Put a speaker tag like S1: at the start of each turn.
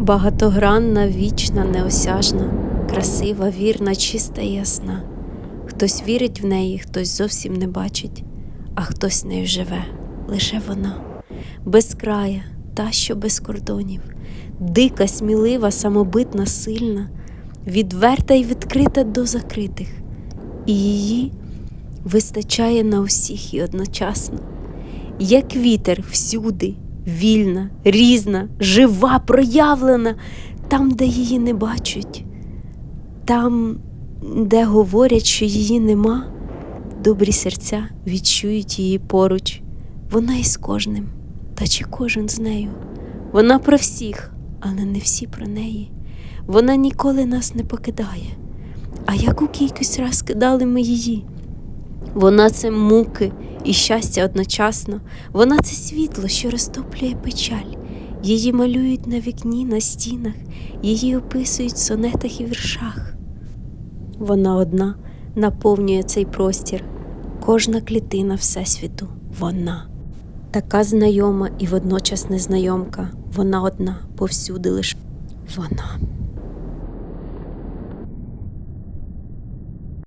S1: Багатогранна, вічна, неосяжна, красива, вірна, чиста і ясна. Хтось вірить в неї, хтось зовсім не бачить, а хтось нею живе, лише вона, безкрая, та, що без кордонів, дика, смілива, самобитна, сильна, відверта і відкрита до закритих, і її вистачає на усіх і одночасно. Як вітер всюди, вільна, різна, жива, проявлена, там, де її не бачать, там, де говорять, що її нема, добрі серця відчують її поруч. Вона із кожним, та чи кожен з нею. Вона про всіх, але не всі про неї. Вона ніколи нас не покидає. А яку кількість раз кидали ми її? Вона це муки і щастя одночасно. Вона це світло, що розтоплює печаль. Її малюють на вікні, на стінах, її описують в сонетах і віршах. Вона одна наповнює цей простір, кожна клітина Всесвіту вона. Така знайома і водночас незнайомка. Вона одна повсюди лиш вона.